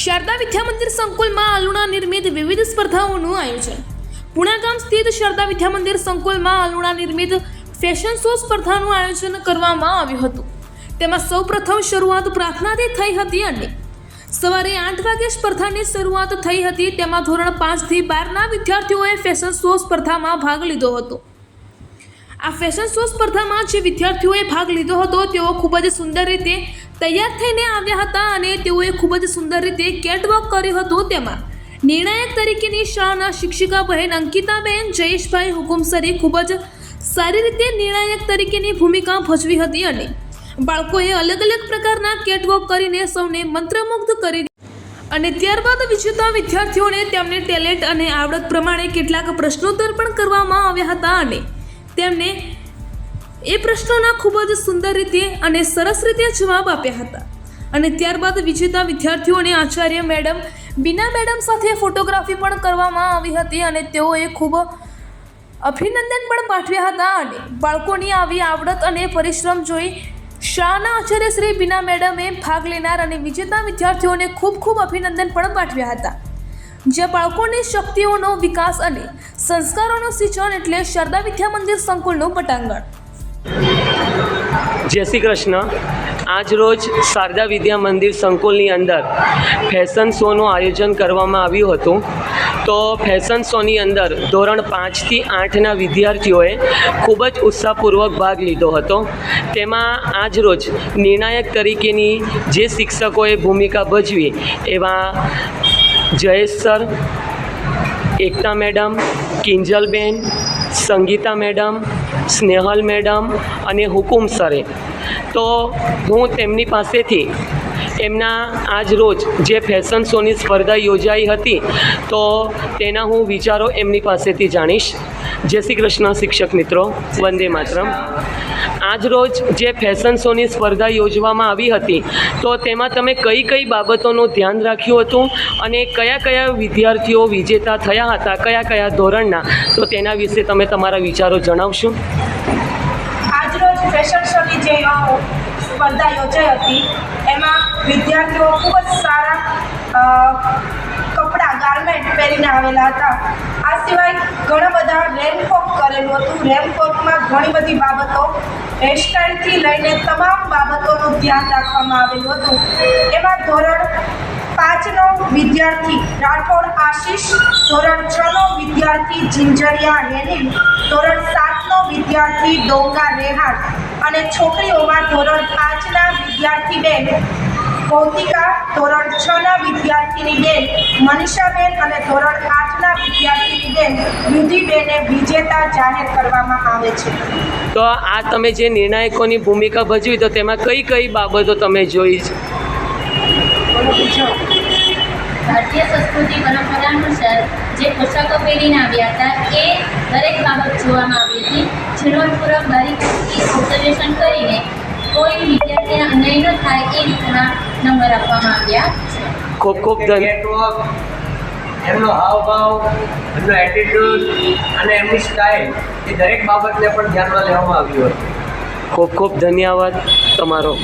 શારદા વિદ્યા મંદિર સંકુલમાં અલુણા નિર્મિત વિવિધ સ્પર્ધાઓનું આયોજન. પુણા ગામ સ્થિત શારદા વિદ્યા મંદિર સંકુલમાં અલુણા નિર્મિત ફેશન શો સ્પર્ધાનું આયોજન કરવામાં આવ્યું હતું. તેમાં સૌપ્રથમ શરૂઆત પ્રાર્થનાથી થઈ હતી અને સવારે આઠ વાગે સ્પર્ધાની શરૂઆત થઈ હતી. તેમાં ધોરણ પાંચથી બારના વિદ્યાર્થીઓએ ફેશન શો સ્પર્ધામાં ભાગ લીધો હતો. આ ફેશન શો સ્પર્ધામાં જે વિદ્યાર્થીઓએ ભાગ લીધો હતો, તેઓ ખૂબ જ સુંદર રીતે તૈયાર થઈને આવ્યા હતા અને તેઓએ ખૂબ જ સુંદર રીતે કેટવોક કર્યું હતું તેમાં. નિર્ણાયક તરીકેની શાળાના શિક્ષિકા બહેન અંકિતાબેન જયેશભાઈ હુકુમસરી ખૂબ જ સારી રીતે નિર્ણાયક તરીકેની ભૂમિકા ભજવી હતી અને બાળકોએ અલગ અલગ પ્રકારના કેટવોક કરીને સૌને મંત્રમુગ્ધ કરી અને ત્યારબાદ વિજેતા વિદ્યાર્થીઓને તેમની ટેલેન્ટ અને આવડત પ્રમાણે કેટલાક પ્રશ્નોત્તર પણ કરવામાં આવ્યા હતા અને તેમને એ પ્રશ્નોના ખૂબ જ સુંદર રીતે અને સરસ રીતે જવાબ આપ્યા હતા. અને ત્યારબાદ વિજેતા વિદ્યાર્થીઓને આચાર્ય મેડમ બીના મેડમ સાથે ફોટોગ્રાફી પણ કરવામાં આવી હતી અને તેઓએ ખૂબ અભિનંદન પણ પાઠવ્યા હતા અને બાળકોની આવી આવડત અને પરિશ્રમ જોઈ શાળાના આચાર્ય શ્રી બીના મેડમે ભાગ લેનાર અને વિજેતા વિદ્યાર્થીઓને ખૂબ ખૂબ અભિનંદન પણ પાઠવ્યા હતા. જ્યાં બાળકોની શક્તિઓનો વિકાસ અને સંસ્કારોનું સિંચન એટલે શારદા વિદ્યા મંદિર સંકુલનું પટાંગણ. જય શ્રી કૃષ્ણ. આજ રોજ શારદા વિદ્યા મંદિર સંકુલની અંદર ફેશન શોનું આયોજન કરવામાં આવ્યું હતું. તો ફેશન શોની અંદર ધોરણ પાંચથી આઠના વિદ્યાર્થીઓએ ખૂબ જ ઉત્સાહપૂર્વક ભાગ લીધો હતો. તેમાં આજરોજ નિર્ણાયક તરીકેની જે શિક્ષકોએ ભૂમિકા ભજવી એવા Jayesh sir, Ekta madam Kinjalben Sangita madam, Snehal madam અને હુકુમ સરે. તો હું તેમની પાસેથી એમના આજ રોજ જે ફેશન શોની સ્પર્ધા યોજાઈ હતી, તો તેના હું વિચારો એમની પાસેથી જાણીશ. જય શ્રી કૃષ્ણ, શિક્ષક મિત્રો. વંદે માતરમ. આજ રોજ જે ફેશન શોની સ્પર્ધા યોજવામાં આવી હતી, તો તેમાં તમે કઈ કઈ બાબતોનું ધ્યાન રાખ્યું હતું અને કયા કયા વિદ્યાર્થીઓ વિજેતા થયા હતા, કયા કયા ધોરણના, તો તેના વિશે તમે તમારા વિચારો જણાવશો? આજરોજ ફેશન શોની જે સ્પર્ધા યોજાઈ હતી, એમાં વિદ્યાર્થીઓ ખૂબ જ સારા કપડાં ગાર્મેન્ટ પહેરીને આવેલા હતા. આ સિવાય ઘણા બધા રેનકોટ કરેલું હતું. રેનકોટમાં ઘણી બધી બાબતો હેરસ્ટાઇલથી લઈને તમામ બાબતોનું ધ્યાન રાખવામાં આવેલું હતું. એમાં ધોરણ પાંચનો વિદ્યાર્થી, રાઠોડ આશીષ, ધોરણ છનો વિદ્યાર્થી, જિંજરિયા હેનિલ ધોરણ સાતનો વિદ્યાર્થી ડોંગા રેહાણ અને છોકરીઓમાં ધોરણ પાંચના વિદ્યાર્થી બેન ભૌતિકા ધોરણ છના વિદ્યાર્થીની બેન મનીષાબેન અને ધોરણ આઠના વિદ્યાર્થીની બેન યુધિબેને વિજેતા જાહેર કરવામાં આવે છે. તો આ તમે જે નિર્ણાયકોની ભૂમિકા ભજવી તો તેમાં કઈ કઈ બાબતો તમે જોઈ છે? ભારતીય સંસ્કૃતિ પરંપરા અનુસાર જે પોશાકો પહેરીને આવ્યા હતા એ દરેક બાબત જેનો પૂરક ઓબ્ઝર્વેશન કરીને કોઈ વિદ્યાર્થીને અન્યાય ન થાય એ રીતના નંબર આપવામાં આવ્યા છે. ખૂબ ખૂબ એમનો હાવભાવ એમનો એટીટ્યૂડ અને એમની સ્ટાઇલ એ દરેક બાબતને પણ ધ્યાનમાં લેવામાં આવ્યું હતું. ખૂબ ખૂબ ધન્યવાદ તમારો.